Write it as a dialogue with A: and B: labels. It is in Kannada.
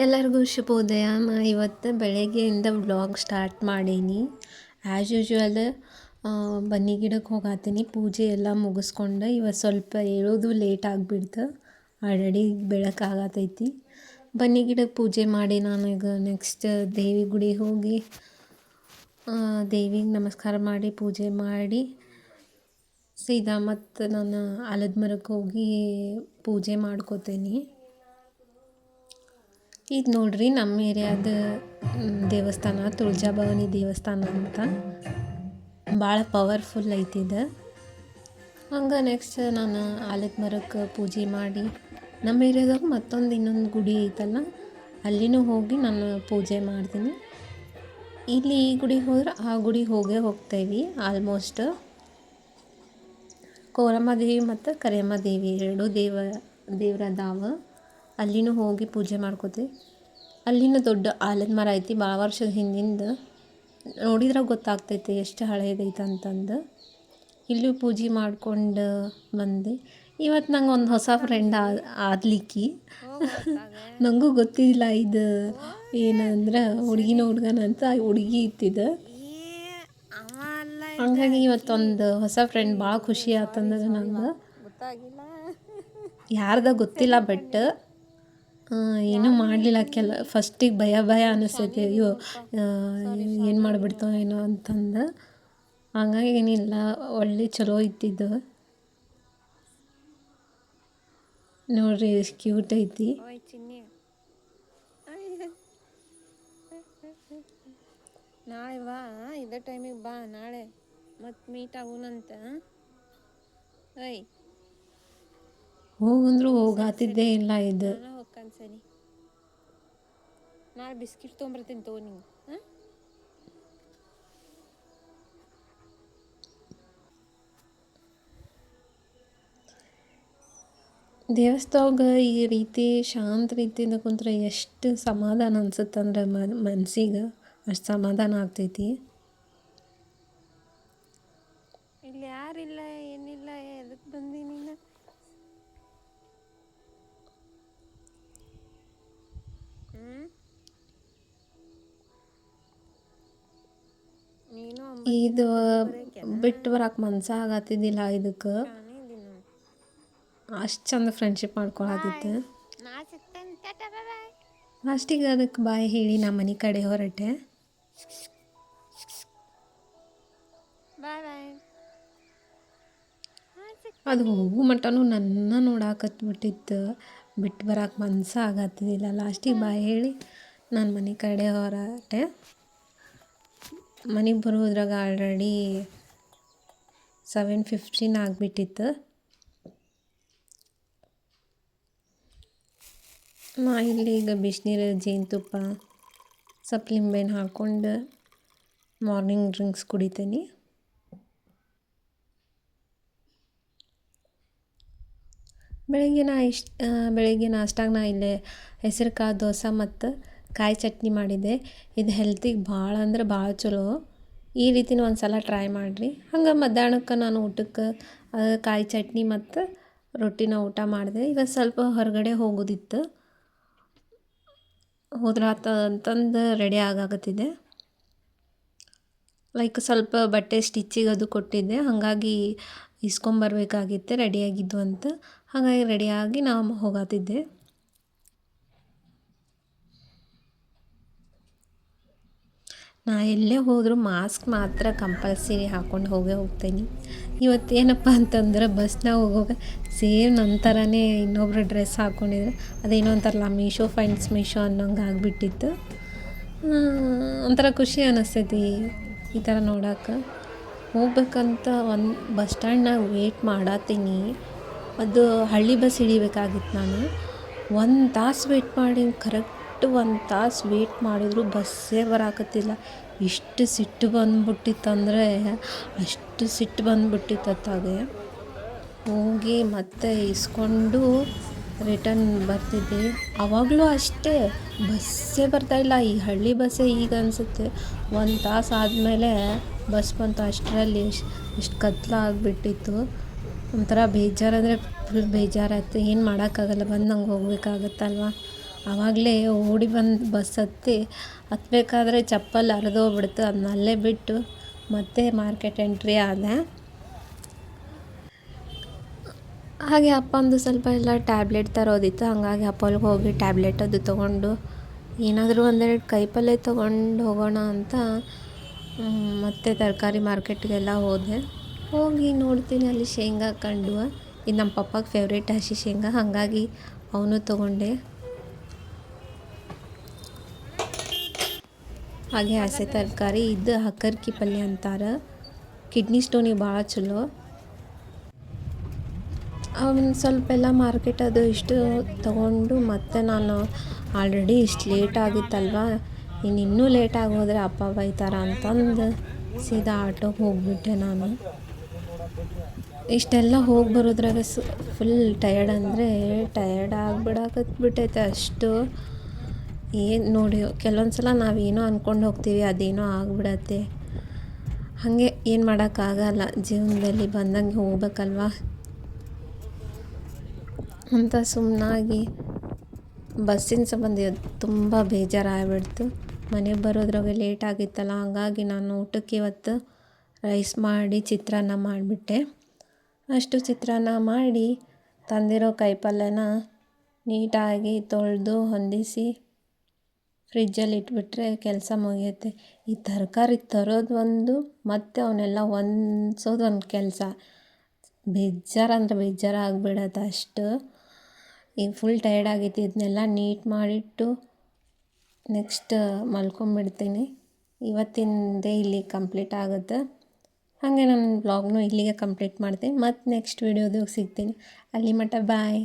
A: ಎಲ್ಲರಿಗೂ ಶುಭೋದಯ ನಾ ಇವತ್ತು ಬೆಳಗ್ಗೆಯಿಂದ ವ್ಲಾಗ್ ಸ್ಟಾರ್ಟ್ ಮಾಡೀನಿ. ಆ್ಯಸ್ ಯೂಶ್ವಲ್ ಬನ್ನಿ ಗಿಡಕ್ಕೆ ಹೋಗಾತೀನಿ. ಪೂಜೆ ಎಲ್ಲ ಮುಗಿಸ್ಕೊಂಡು ಇವತ್ತು ಸ್ವಲ್ಪ ಏಳೋದು ಲೇಟ್ ಆಗಿಬಿಡ್ತು. ಆಲ್ರೆಡಿ ಬೆಳಕಾಗತೈತಿ ಬನ್ನಿ ಗಿಡಕ್ಕೆ ಪೂಜೆ ಮಾಡಿ ನಾನು ಈಗ ನೆಕ್ಸ್ಟ್ ದೇವಿ ಗುಡಿಗೆ ಹೋಗಿ ದೇವಿಗೆ ನಮಸ್ಕಾರ ಮಾಡಿ ಪೂಜೆ ಮಾಡಿ ಸೀದಾ ಮತ್ತು ನಾನು ಆಲದ ಮರಕ್ಕೆ ಹೋಗಿ ಪೂಜೆ ಮಾಡ್ಕೋತೀನಿ. ಇದು ನೋಡ್ರಿ ನಮ್ಮ ಏರಿಯಾದ ದೇವಸ್ಥಾನ, ತುಳಜಾಭವಾನಿ ದೇವಸ್ಥಾನ ಅಂತ. ಭಾಳ ಪವರ್ಫುಲ್ ಐತಿ ಇದು. ಹಂಗೆ ನೆಕ್ಸ್ಟ್ ನಾನು ಆಲದ ಮರಕ್ಕೆ ಪೂಜೆ ಮಾಡಿ, ನಮ್ಮ ಏರಿಯಾದಾಗ ಮತ್ತೊಂದು ಇನ್ನೊಂದು ಗುಡಿ ಐತಲ್ಲ, ಅಲ್ಲಿನೂ ಹೋಗಿ ನಾನು ಪೂಜೆ ಮಾಡ್ತೀನಿ. ಇಲ್ಲಿ ಈ ಗುಡಿಗೆ ಹೋದ್ರೆ ಆ ಗುಡಿಗೆ ಹೋಗೇ ಹೋಗ್ತೇವೆ ಆಲ್ಮೋಸ್ಟ್ ಕೋರಮ್ಮ ದೇವಿ ಮತ್ತು ಕರಿಯಮ್ಮ ದೇವಿ, ಎರಡೂ ದೇವ ದೇವ್ರದಾವ ಅಲ್ಲಿನೂ ಹೋಗಿ ಪೂಜೆ ಮಾಡ್ಕೋತೀವಿ. ಅಲ್ಲಿನ ದೊಡ್ಡ ಆಲದ ಮರ ಐತಿ ಭಾಳ ವರ್ಷದ ಹಿಂದಿಂದ. ನೋಡಿದ್ರೆ ಗೊತ್ತಾಗ್ತೈತಿ ಎಷ್ಟು ಹಳೇದೈತೆ ಅಂತಂದು. ಇಲ್ಲೂ ಪೂಜೆ ಮಾಡ್ಕೊಂಡು ಬಂದೆ. ಇವತ್ತು ನಂಗೆ ಒಂದು ಹೊಸ ಫ್ರೆಂಡ್ ಆದ್ಲಿಕ್ಕಿ. ನನಗೂ ಗೊತ್ತಿಲ್ಲ ಇದು ಏನಂದ್ರೆ ಹುಡುಗಿನ ಹುಡುಗನ ಅಂತ ಹುಡುಗಿ ಇತ್ತಿದ್ದು ಹಂಗಾಗಿ ಇವತ್ತೊಂದು ಹೊಸ ಫ್ರೆಂಡ್ ಭಾಳ ಖುಷಿ ಆತಂದ್ರೆ ನಂಗೆ. ಯಾರ್ದ ಗೊತ್ತಿಲ್ಲ ಬಟ್ ಏನೂ ಮಾಡಲಿಲ್ಲ ಕೆಲ ಫಸ್ಟಿಗೆ ಭಯ ಭಯ ಅನ್ನಿಸ್ತೈತಿ ಅಯ್ಯೋ ಏನು ಮಾಡಿಬಿಡ್ತೋ ಏನೋ ಅಂತಂದು. ಹಂಗಾಗಿ ಏನಿಲ್ಲ ಒಳ್ಳೆ ಚಲೋ ಇದ್ದಿದ್ದು. ನೋಡ್ರಿ ಎಷ್ಟು ಕ್ಯೂಟ್ ಐತಿ.
B: ನಾಳೆ ಬಾ ಇದೇ ಟೈಮಿಗೆ ಬಾ ನಾಳೆ. ಮತ್ತೆ ಮೀಟ್ ಆಗೋಣಂತ
A: ಹೋಗಂದ್ರು ಹೋಗಾತಿದ್ದೇ ಇಲ್ಲ ಇದು.
B: ನಾಳೆ ಬಿಸ್ಕಿಟ್ ತೊಗೊಂಬರ್ತೀನಿ ತಗೋ ನೀವು ಹಾಂ?
A: ಈ ರೀತಿ ಶಾಂತ ರೀತಿಯಿಂದ ಕುಂತ್ರೆ ಎಷ್ಟು ಸಮಾಧಾನ ಅನ್ಸುತ್ತಂದ್ರೆ ಮನಸ್ಸಿಗೆ ಅಷ್ಟು ಸಮಾಧಾನ ಆಗ್ತೈತಿ.
B: ಇಲ್ಲಿ ಯಾರಿಲ್ಲ
A: ಇದು ಬಿಟ್ಟು ಬರಕ್ಕೆ ಮನ್ಸ ಆಗತ್ತಿದ್ದಿಲ್ಲ ಇದಕ್ಕೆ. ಅಷ್ಟು ಚಂದ ಫ್ರೆಂಡ್ಶಿಪ್ ಮಾಡ್ಕೊಳತಿತ್ತು
B: ನಾ ಸಿಗ್ತೇನೆ ಟಾಟಾ ಬಾಯ್ ಬಾಯ್
A: ಲಾಸ್ಟಿಗೆ ಅದಕ್ಕೆ ಬಾಯ್ ಹೇಳಿ ನಮ್ಮ ಮನೆ ಕಡೆ ಹೊರಟೆ. ಅದು ಹೋಗು ಮಟನೂ ನನ್ನ ನೋಡಾಕತ್ಬಿಟ್ಟಿತ್ತು. ಬಿಟ್ಟು ಬರಕ್ಕೆ ಮನ್ಸ ಆಗತ್ತಿದ್ದಿಲ್ಲ. ಲಾಸ್ಟಿಗೆ ಬಾಯ್ ಹೇಳಿ ನಾನು ಮನೆ ಕಡೆ ಹೊರಟೆ. ಮನೆಗೆ ಬರೋದ್ರಾಗ ಆಲ್ರೆಡಿ ಸೆವೆನ್ ಫಿಫ್ಟೀನ್ ಆಗಿಬಿಟ್ಟಿತ್ತು. ನಾ ಇಲ್ಲಿ ಈಗ ಬಿಸಿನೀರು ಜೇನುತುಪ್ಪ ಸ್ವಲ್ಪ ಲಿಂಬೆಹಣ್ಣು ಹಾಕ್ಕೊಂಡು ಮಾರ್ನಿಂಗ್ ಡ್ರಿಂಕ್ಸ್ ಕುಡಿತೀನಿ. ಬೆಳಗ್ಗೆ ನಾ ಇಷ್ಟು ಬೆಳಗ್ಗೆ ನಾಷ್ಟಾಗ ನಾ ಇಲ್ಲೇ ಹೆಸರು ಕಾಳು ದೋಸೆ ಮತ್ತು ಕಾಯಿ ಚಟ್ನಿ ಮಾಡಿದ್ದೆ. ಇದು ಹೆಲ್ತಿಗೆ ಭಾಳ ಅಂದ್ರೆ ಭಾಳ ಚಲೋ. ಈ ರೀತಿನೂ ಒಂದು ಸಲ ಟ್ರೈ ಮಾಡಿರಿ. ಹಂಗೆ ಮಧ್ಯಾಹ್ನಕ್ಕೆ ನಾನು ಊಟಕ್ಕೆ ಕಾಯಿ ಚಟ್ನಿ ಮತ್ತು ರೊಟ್ಟಿನ ಊಟ ಮಾಡಿದೆ. ಇವತ್ತು ಸ್ವಲ್ಪ ಹೊರಗಡೆ ಹೋಗೋದಿತ್ತು. ಹೋದ್ರಾತ ಅಂತಂದು ರೆಡಿ ಆಗಾಕತ್ತಿದೆ ಲೈಕ್ ಸ್ವಲ್ಪ ಬಟ್ಟೆ ಸ್ಟಿಚ್ಚಿಗೆ ಅದು ಕೊಟ್ಟಿದ್ದೆ. ಹಾಗಾಗಿ ಇಸ್ಕೊಂಬರ್ಬೇಕಾಗಿತ್ತು ರೆಡಿಯಾಗಿದ್ದು ಅಂತ. ಹಾಗಾಗಿ ರೆಡಿಯಾಗಿ ನಾವು ಹೋಗಾತಿದ್ದೆ. ನಾ ಎಲ್ಲೇ ಹೋದರೂ ಮಾಸ್ಕ್ ಮಾತ್ರ ಕಂಪಲ್ಸರಿ ಹಾಕ್ಕೊಂಡು ಹೋಗೇ ಹೋಗ್ತೀನಿ. ಇವತ್ತೇನಪ್ಪ ಅಂತಂದ್ರೆ ಬಸ್ನಾಗ ಹೋಗುವಾಗ ಸೇಮ್ ನನ್ನ ಥರನೇ ಇನ್ನೊಬ್ರು ಡ್ರೆಸ್ ಹಾಕ್ಕೊಂಡಿದ್ರು ಅದೇನೋ ಅಂತಾರಲ್ಲ ಮೀಶೋ ಫೈನ್ಸ್ ಮೀಶೋ ಅನ್ನೋಂಗೆ ಆಗಿಬಿಟ್ಟಿತ್ತು. ಒಂಥರ ಖುಷಿ ಅನ್ನಿಸ್ತೈತಿ ಈ ಥರ ನೋಡೋಕೆ. ಹೋಗ್ಬೇಕಂತ ಒಂದು ಬಸ್ ಸ್ಟ್ಯಾಂಡ್ನಾಗ ವೇಟ್ ಮಾಡತ್ತೀನಿ ಅದು ಹಳ್ಳಿ ಬಸ್ ಹಿಡಿಬೇಕಾಗಿತ್ತು ನಾನು. ಒಂದು ತಾಸು ವೇಟ್ ಮಾಡಿ ಕರೆಕ್ಟ್ ಒಂದು ತಾಸು ವೇಟ್ ಮಾಡಿದ್ರು ಬಸ್ಸೇ ಬರಾಕತ್ತಿಲ್ಲ. ಇಷ್ಟು ಸಿಟ್ಟು ಬಂದ್ಬಿಟ್ಟಿತ್ತಂದರೆ ಅಷ್ಟು ಸಿಟ್ಟು ಬಂದ್ಬಿಟ್ಟಿತ್ತು ಹೋಗಿ ಮತ್ತೆ ಇಸ್ಕೊಂಡು ರಿಟರ್ನ್ ಬರ್ತಿದ್ದೆ ಆವಾಗಲೂ ಅಷ್ಟೇ, ಬಸ್ಸೇ ಬರ್ತಾಯಿಲ್ಲ ಈ ಹಳ್ಳಿ ಬಸ್ಸೇ ಈಗ ಅನಿಸುತ್ತೆ. ಒಂದು ತಾಸು ಆದಮೇಲೆ ಬಸ್ ಬಂತು. ಅಷ್ಟರಲ್ಲಿ ಎಷ್ಟು ಕತ್ಲು ಆಗಿಬಿಟ್ಟಿತ್ತು. ಒಂಥರ ಬೇಜಾರಂದರೆ ಫುಲ್ ಬೇಜಾರಾಯ್ತು. ಏನು ಮಾಡೋಕ್ಕಾಗಲ್ಲ. ಬಂದಂಗೆ ಹೋಗ್ಬೇಕಾಗತ್ತಲ್ವ? ಆವಾಗಲೇ ಓಡಿ ಬಂದು ಬಸ್ ಹತ್ತಿ ಹತ್ತಬೇಕಾದ್ರೆ ಚಪ್ಪಲ್ ಹರಿದೋಗ್ಬಿಡ್ತು ಅದನ್ನ ಅಲ್ಲೇ ಬಿಟ್ಟು ಮತ್ತೆ ಮಾರ್ಕೆಟ್ ಎಂಟ್ರಿ ಆದೆ. ಹಾಗೆ ಅಪ್ಪಂದು ಸ್ವಲ್ಪ ಎಲ್ಲ ಟ್ಯಾಬ್ಲೆಟ್ ತರೋದಿತ್ತು. ಹಂಗಾಗಿ ಅಪ್ಪಲ್ಗೆ ಹೋಗಿ ಟ್ಯಾಬ್ಲೆಟ್ ಅದು ತೊಗೊಂಡು ಏನಾದರೂ ಒಂದೆರಡು ಕೈಪಲ್ಲೆ ತೊಗೊಂಡು ಹೋಗೋಣ ಅಂತ ಮತ್ತೆ ತರಕಾರಿ ಮಾರ್ಕೆಟ್ಗೆಲ್ಲ ಹೋದೆ. ಹೋಗಿ ನೋಡ್ತೀನಿ ಅಲ್ಲಿ ಶೇಂಗಾ ಕಂಡು ಇದು ನಮ್ಮ ಪಪ್ಪಗೆ ಫೇವ್ರೇಟ್ ಹಸಿ ಶೇಂಗಾ. ಹಾಗಾಗಿ ಅವನು ತೊಗೊಂಡೆ. ಹಾಗೆ ಹಸೆ ತರಕಾರಿ ಇದು ಹಕ್ಕರ್ಕಿ ಪಲ್ಯ ಅಂತಾರೆ. ಕಿಡ್ನಿ ಸ್ಟೋನಿಗೆ ಭಾಳ ಚಲೋ. ಒಂದು ಸ್ವಲ್ಪ ಎಲ್ಲ ಮಾರ್ಕೆಟ್ ಅದು ಇಷ್ಟು ತಗೊಂಡು ಮತ್ತೆ ನಾನು ಆಲ್ರೆಡಿ ಇಷ್ಟು ಲೇಟ್ ಆಗಿತ್ತಲ್ವ. ಇನ್ನು ಇನ್ನೂ ಲೇಟ್ ಆಗೋದ್ರೆ ಅಪ್ಪ ಬೈತಾರ ಅಂತಂದು ಸೀದಾ ಆಟೋಗೆ ಹೋಗ್ಬಿಟ್ಟೆ ನಾನು. ಇಷ್ಟೆಲ್ಲ ಹೋಗಿ ಬರೋದ್ರಾಗ ಸು ಫುಲ್ ಟಯರ್ಡ್ ಅಂದರೆ ಟಯರ್ಡ್ ಆಗಿಬಿಡಕತ್ಬಿಟ್ಟೈತೆ ಅಷ್ಟು. ಏನು ನೋಡಿ ಕೆಲವೊಂದು ಸಲ ನಾವೇನೋ ಅಂದ್ಕೊಂಡು ಹೋಗ್ತೀವಿ, ಅದೇನೋ ಆಗಿಬಿಡತ್ತೆ. ಹಾಗೆ ಏನು ಮಾಡೋಕ್ಕಾಗಲ್ಲ, ಜೀವನದಲ್ಲಿ ಬಂದಂಗೆ ಹೋಗ್ಬೇಕಲ್ವಾ? ಅಂತ ಸುಮ್ಮನಾಗಿ ಬಸ್ಸಿನ ಸಂಬಂಧ ತುಂಬ ಬೇಜಾರಾಗ್ಬಿಡ್ತು. ಮನೆಗೆ ಬರೋದ್ರಾಗೆ ಲೇಟ್ ಆಗಿತ್ತಲ್ಲ, ಹಾಗಾಗಿ ನಾನು ಊಟಕ್ಕೆ ಇವತ್ತು ರೈಸ್ ಮಾಡಿ ಚಿತ್ರಾನ್ನ ಮಾಡಿಬಿಟ್ಟೆ. ಅಷ್ಟು ಚಿತ್ರಾನ್ನ ಮಾಡಿ ತಂದಿರೋ ಕಾಯಿಪಲ್ಯನ ನೀಟಾಗಿ ತೊಳೆದು ಹೊಂದಿಸಿ ಫ್ರಿಜ್ಜಲ್ಲಿ ಇಟ್ಬಿಟ್ರೆ ಕೆಲಸ ಮುಗಿಯುತ್ತೆ. ಈ ತರಕಾರಿ ತರೋದು ಒಂದು, ಮತ್ತು ಅವನ್ನೆಲ್ಲ ಹೊಂದ್ಸೋದು ಒಂದು ಕೆಲಸ. ಬೇಜಾರು ಅಂದರೆ ಬೇಜಾರು ಆಗಿಬಿಡತ್ತೆ ಅಷ್ಟು. ಈಗ ಫುಲ್ ಟೈರ್ಡ್ ಆಗೈತಿ. ಇದನ್ನೆಲ್ಲ ನೀಟ್ ಮಾಡಿಟ್ಟು ನೆಕ್ಸ್ಟ್ ಮಲ್ಕೊಂಬಿಡ್ತೀನಿ. ಇವತ್ತಿನ ಡೇ ಇಲ್ಲಿ ಕಂಪ್ಲೀಟ್ ಆಗುತ್ತೆ. ಹಾಗೆ ನನ್ನ ಬ್ಲಾಗ್ನು ಇಲ್ಲಿಗೆ ಕಂಪ್ಲೀಟ್ ಮಾಡ್ತೀನಿ. ಮತ್ತು ನೆಕ್ಸ್ಟ್ ವೀಡಿಯೋದಾಗ ಸಿಗ್ತೀನಿ. ಅಲ್ಲಿ ಮಟ್ಟ ಬಾಯ್